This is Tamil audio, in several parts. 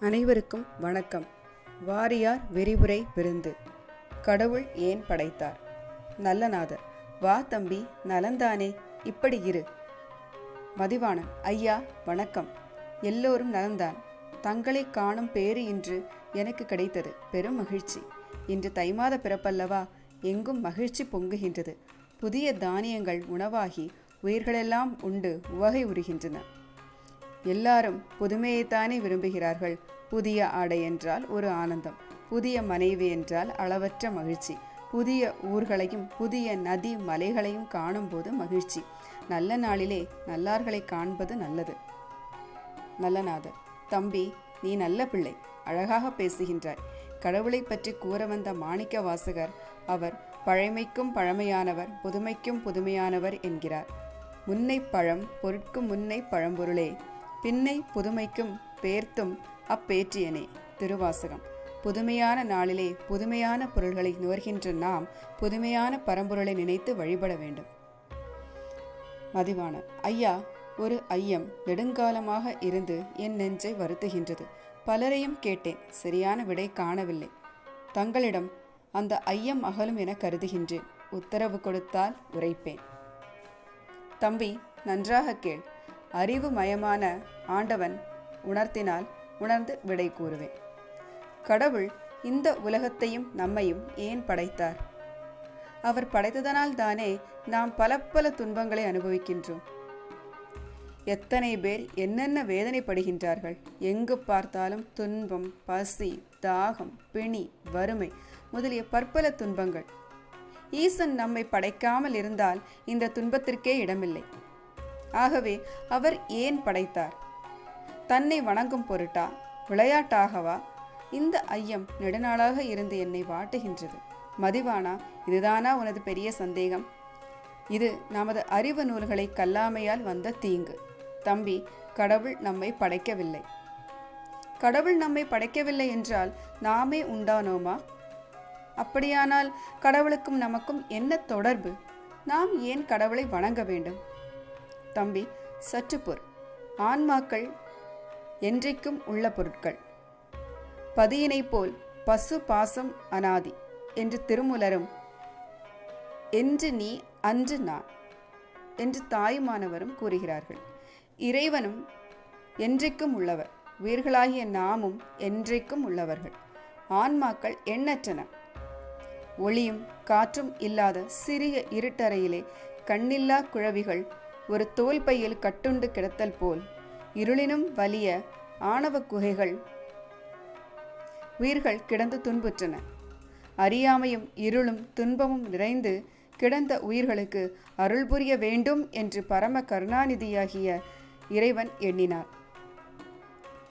அனைவருக்கும் வணக்கம். வாரியார் விரிவுரை விருந்து. கடவுள் ஏன் படைத்தார்? நல்லநாதர் வா தம்பி நலந்தானே இப்படி இரு. மதிவாணன் ஐயா வணக்கம். எல்லோரும் நலந்தான். தங்களை காணும் பேறு இன்று எனக்கு கிடைத்தது பெரும் மகிழ்ச்சி. இன்று தை மாத பிறப்பல்லவா எங்கும் மகிழ்ச்சி பொங்குகின்றது. புதிய தானியங்கள் உணவாகி உயிர்களெல்லாம் உண்டு உவகை உருகின்றன. எல்லாரும் புதுமையைத்தானே விரும்புகிறார்கள். புதிய ஆடை என்றால் ஒரு ஆனந்தம். புதிய மனைவி என்றால் அளவற்ற மகிழ்ச்சி. புதிய ஊர்களையும் புதிய நதி மலைகளையும் காணும்போது மகிழ்ச்சி. நல்ல நாளிலே நல்லார்களை காண்பது நல்லது. நல்லநாதர் தம்பி நீ நல்ல பிள்ளை. அழகாக பேசுகின்றாய். கடவுளை பற்றி கூற வந்த மாணிக்க வாசகர் அவர் பழமைக்கும் பழமையானவர் புதுமைக்கும் புதுமையானவர் என்கிறார். முன்னை பழம் பொருட்கும் முன்னை பழம்பொருளே. பின்னை புதுமைக்கும் பேர்த்தும் அப்பேற்றியனே. திருவாசகம். புதுமையான நாளிலே புதுமையான பொருள்களை நுகர்கின்ற நாம் புதுமையான பரம்பொருளை நினைத்து வழிபட வேண்டும். மதிவாணன் ஐயா ஒரு ஐயம் நெடுங்காலமாக இருந்து என் நெஞ்சை வருத்துகின்றது. பலரையும் கேட்டேன். சரியான விடை காணவில்லை. தங்களிடம் அந்த ஐயம் அகலும் என கருதுகின்றேன். உத்தரவு கொடுத்தால் உரைப்பேன். தம்பி நன்றாக கேள். அறிவு மயமான ஆண்டவன் உணர்த்தினால் உணர்ந்து விடை கூறுவேன். கடவுள் இந்த உலகத்தையும் நம்மையும் ஏன் படைத்தார்? அவர் படைத்ததனால் தானே நாம் பல பல துன்பங்களை அனுபவிக்கின்றோம். எத்தனை பேர் என்னென்ன வேதனைப்படுகின்றார்கள்? எங்கு பார்த்தாலும் துன்பம் பசி தாகம் பிணி வறுமை முதலிய பற்பல துன்பங்கள். ஈசன் நம்மை படைக்காமல் இருந்தால் இந்த துன்பத்திற்கே இடமில்லை. ஆகவே அவர் ஏன் படைத்தார்? தன்னை வணங்கும் பொருட்டா? விளையாட்டாகவா? இந்த ஐயம் நெடுநாளாக இருந்து என்னை வாட்டுகின்றது. மதிவானா இதுதானா உனது பெரிய சந்தேகம்? இது நமது அறிவு நூல்களை கல்லாமையால் வந்த தீங்கு. தம்பி கடவுள் நம்மை படைக்கவில்லை. கடவுள் நம்மை படைக்கவில்லை என்றால் நாமே உண்டானோமா? அப்படியானால் கடவுளுக்கும் நமக்கும் என்ன தொடர்பு? நாம் ஏன் கடவுளை வணங்க வேண்டும்? தம்பி சற்று ஆன்மாக்கள் என்றைக்கும் உள்ள பொருட்கள். பதியினை போல் பசு பாசம் அனாதி என்று திருமுலரும் என்று நீ அன்று நான் என்று தாயுமானவரும் கூறுகிறார்கள். இறைவனும் என்றைக்கும் உள்ளவர். உயிர்களாகிய நாமும் என்றைக்கும் உள்ளவர்கள். ஆன்மாக்கள் எண்ணற்றன. ஒளியும் காற்றும் இல்லாத சிறிய இருட்டறையிலே கண்ணில்லா குழவிகள் ஒரு தோல் பையில் கட்டுண்டு கிடத்தல் போல் இருளினும் வலிய ஆணவ குகைகள் உயிர்கள் கிடந்து துன்புற்றன. அறியாமையும் இருளும் துன்பமும் நிறைந்து கிடந்த உயிர்களுக்கு அருள் புரிய வேண்டும் என்று பரம கருணாநிதியாகிய இறைவன் எண்ணினார்.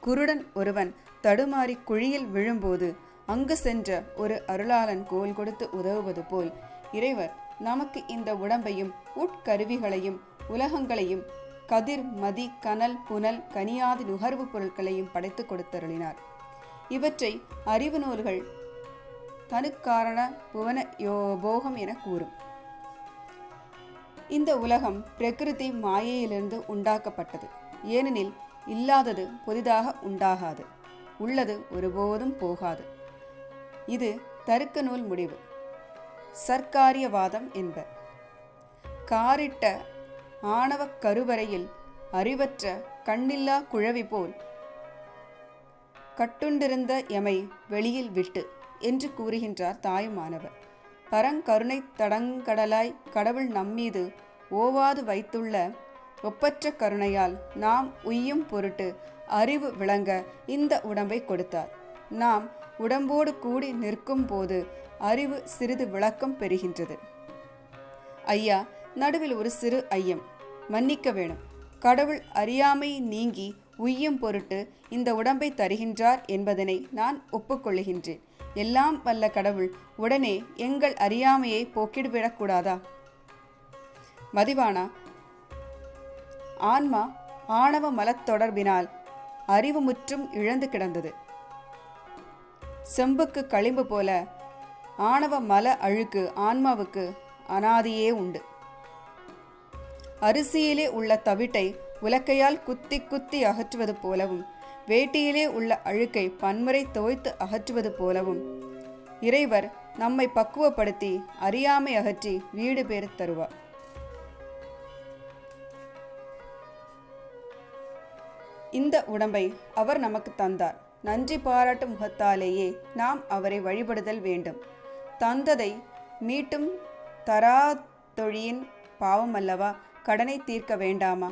குருடன் ஒருவன் தடுமாறி குழியில் விழும்போது அங்கு சென்ற ஒரு அருளாளன் கோல் கொடுத்து உதவுவது போல் இறைவர் நமக்கு இந்த உடம்பையும் உட்கருவிகளையும் உலகங்களையும் கதிர் மதி கனல் புனல் கனியாதி நுகர்வுப் பொருட்களையும் படைத்து கொடுத்தருளினார். இவற்றை அறிவு நூல்கள் தனுக்காரண புவன யோ போகம் என கூறும். இந்த உலகம் பிரகிருதி மாயையிலிருந்து உண்டாக்கப்பட்டது. ஏனெனில் இல்லாதது புதிதாக உண்டாகாது. உள்ளது ஒருபோதும் போகாது. இது தருக்க நூல் முடிவு. சர்க்காரியவாதம் என்பர். காரிட்ட ஆணவக் கருவறையில் அறிவற்ற கண்ணில்லா குழவி போல். கட்டுண்டிருந்த எமை வெளியில் விட்டு என்று கூறுகின்றார் தாயுமானவர். பரங்கருணை தடங்கடலாய் கடவுள் நம்மீது ஓவாது வைத்துள்ள ஒப்பற்ற கருணையால் நாம் உய்யும் பொருட்டு அறிவு விளங்க இந்த உடம்பை கொடுத்தார். நாம் உடம்போடு கூடி நிற்கும் போது அறிவு சிறிது விளக்கம் பெறுகின்றது. ஐயா நடுவில் ஒரு சிறு ஐயம். மன்னிக்க வேணும். கடவுள் அறியாமை நீங்கி உய்யும் பொருட்டு இந்த உடம்பை தருகின்றார் என்பதனை நான் ஒப்புக்கொள்ளுகின்றேன். எல்லாம் வல்ல கடவுள் உடனே எங்கள் அறியாமையை போக்கிடுவிடக்கூடாதா மதிவானா? ஆன்மா ஆணவ மலத்தொடர்பினால் அறிவு முற்றும் இழந்து கிடந்தது. செம்புக்கு களிம்பு போல ஆணவ மல அழுக்கு ஆன்மாவுக்கு அனாதியே உண்டு. அரிசியிலே உள்ள தவிட்டை உலக்கையால் குத்தி குத்தி அகற்றுவது போலவும் வேட்டியிலே உள்ள அழுக்கை பன்முறை தோய்த்து அகற்றுவது போலவும். இறைவர் நம்மை பக்குவப்படுத்தி அறியாமை அகற்றி வீடு பேர் தருவார். இந்த உடம்பை அவர் நமக்கு தந்தார். நன்றி பாராட்டும் முகத்தாலேயே நாம் அவரை வழிபடுதல் வேண்டும். தந்ததை மீட்டும் தராதொழியின் பாவம் அல்லவா கடனை தீர்க்க வேண்டாமா?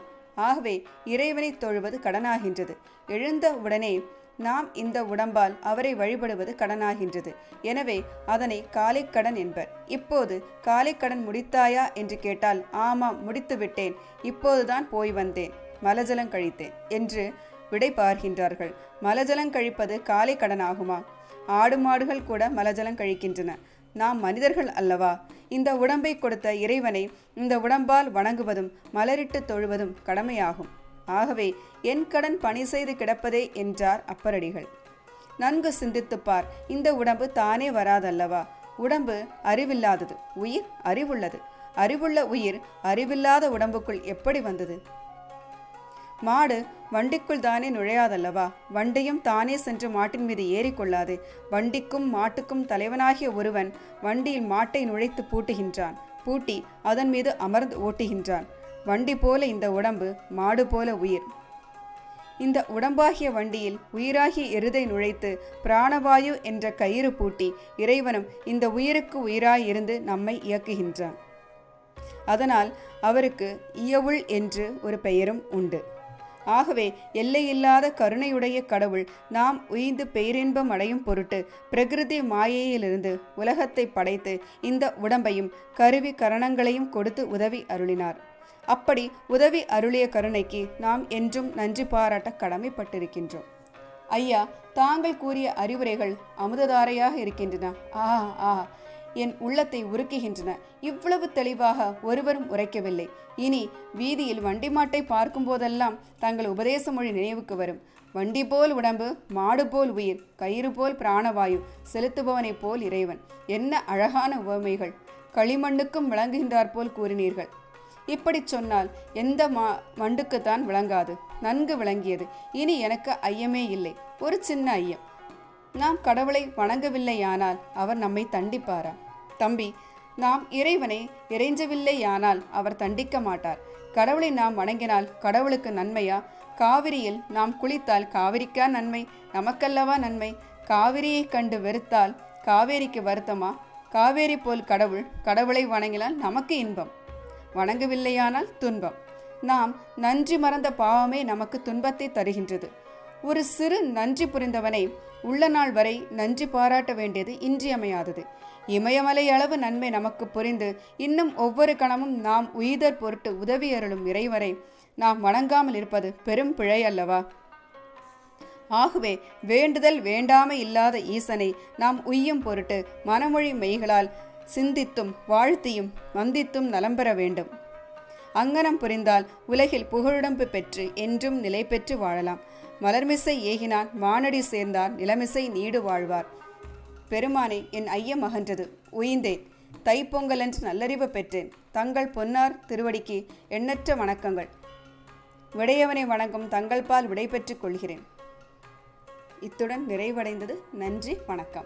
ஆகவே இறைவனை தொழுவது கடனாகின்றது. எழுந்த உடனே நாம் இந்த உடம்பால் அவரை வழிபடுவது கடனாகின்றது. எனவே அதனை காலைக்கடன் என்பர். இப்போது காலைக்கடன் முடித்தாயா என்று கேட்டால் ஆமாம் முடித்து விட்டேன் இப்போதுதான் போய் வந்தேன். மலஜலம் கழித்தேன் என்று விடை பார்க்கின்றார்கள் மலஜலம் கழிப்பது காலை ஆகுமா? ஆடு மாடுகள் கூட மலஜலம் கழிக்கின்றன. நாம் மனிதர்கள் அல்லவா? இந்த உடம்பை கொடுத்த இறைவனை இந்த உடம்பால் வணங்குவதும் மலரிட்டு தொழுவதும் கடமையாகும். ஆகவே என் கடன் பணி செய்து கிடப்பதே என்றார் அப்பரடிகள். நன்கு சிந்தித்துப் பார் இந்த உடம்பு தானே வராதல்லவா? உடம்பு அறிவில்லாதது உயிர் அறிவுள்ளது. அறிவுள்ள உயிர் அறிவில்லாத உடம்புக்குள் எப்படி வந்தது? மாடு வண்டிக்குள் தானே நுழையாதல்லவா? வண்டியும் தானே சென்று மாட்டின் மீது ஏறிக்கொள்ளாது வண்டிக்கும் மாட்டுக்கும் தலைவனாகிய ஒருவன் வண்டியில் மாட்டை நுழைத்து பூட்டுகின்றான். பூட்டி அதன் மீது அமர்ந்து ஓட்டுகின்றான். வண்டி போல இந்த உடம்பு மாடு போல உயிர். இந்த உடம்பாகிய வண்டியில் உயிராகிய எருதை நுழைத்து பிராணவாயு என்ற கயிறு பூட்டி இறைவனும் இந்த உயிருக்கு உயிராயிருந்து நம்மை இயக்குகின்றான். அதனால் அவருக்கு இயவுள் என்று ஒரு பெயரும் உண்டு. ஆகவே எல்லையில்லாத கருணையுடைய கடவுள் நாம் உயிந்து பேரின்பம் அடையும் பொருட்டு பிரகிருதி மாயையிலிருந்து உலகத்தை படைத்து இந்த உடம்பையும் கருவி கரணங்களையும் கொடுத்து உதவி அருளினார். அப்படி உதவி அருளிய கருணைக்கு நாம் என்றும் நன்றி பாராட்ட கடமைப்பட்டிருக்கின்றோம். ஐயா தாங்கள் கூறிய அறிவுரைகள் அமுததாரையாக இருக்கின்றன. ஆ ஆ. என் உள்ளத்தை உருக்குகின்றன. இவ்வளவு தெளிவாக ஒருவரும் உரைக்கவில்லை. இனி வீதியில் வண்டி மாட்டை பார்க்கும் போதெல்லாம் தங்கள் உபதேச மொழி நினைவுக்கு வரும். வண்டி போல் உடம்பு மாடு போல் உயிர் கயிறு போல் பிராணவாயு செலுத்துபவனைப் போல் இறைவன். என்ன அழகான உவமைகள். களிமண்ணுக்கும் விளங்குகின்றார் போல் கூறினீர்கள். இப்படி சொன்னால் எந்த மா மண்டுக்குத்தான் விளங்காது. நன்கு விளங்கியது. இனி எனக்கு ஐயமே இல்லை. ஒரு சின்ன ஐயம். நாம் கடவுளை வணங்கவில்லையானால் அவர் நம்மை தண்டிப்பாரா? தம்பி நாம் இறைவனை இறைஞ்சவில்லையானால் அவர் தண்டிக்க மாட்டார். கடவுளை நாம் வணங்கினால் கடவுளுக்கு நன்மையா? காவிரியில் நாம் குளித்தால் காவிரிக்கா நன்மை? நமக்கல்லவா நன்மை? காவிரியை கண்டு வெறுத்தால் காவேரிக்கு வருத்தமா? காவேரி போல் கடவுள் கடவுளை வணங்கினால் நமக்கு இன்பம். வணங்கவில்லையானால் துன்பம். நாம் நன்றி மறந்த பாவமே நமக்கு துன்பத்தை தருகின்றது. ஒரு சிறு நன்றி புரிந்தவனை உள்ள நாள் வரை நன்றி பாராட்ட வேண்டியது இன்றியமையாதது. இமயமலை அளவு நன்மை நமக்கு புரிந்து இன்னும் ஒவ்வொரு கணமும் நாம் உயிர் பொருட்டு உதவி அருளும் இறைவரை நாம் வணங்காமல் இருப்பது பெரும் பிழை அல்லவா? ஆகவே வேண்டுதல் வேண்டாமை இல்லாத ஈசனை நாம் உய்யும் பொருட்டு மனமொழி மெய்களால் சிந்தித்தும் வாழ்த்தியும் வந்தித்தும் நலம் பெற வேண்டும். அங்கனம் புரிந்தால் உலகில் புகழுடம்பு பெற்று என்றும் நிலை பெற்று வாழலாம். மலர்மிசை ஏகினான் வானடி சேர்ந்தார் நிலமிசை நீடு வாழ்வார். பெருமானே என் ஐயம் அகன்றது. உயிந்தேன். தைப்பொங்கலன்று நல்லறிவு பெற்றேன். தங்கள் பொன்னார் திருவடிக்கு எண்ணற்ற வணக்கங்கள். விடையவனை வணங்கும் தங்கள் பால் விடை பெற்றுக் கொள்கிறேன். இத்துடன் நிறைவடைந்தது. நன்றி வணக்கம்.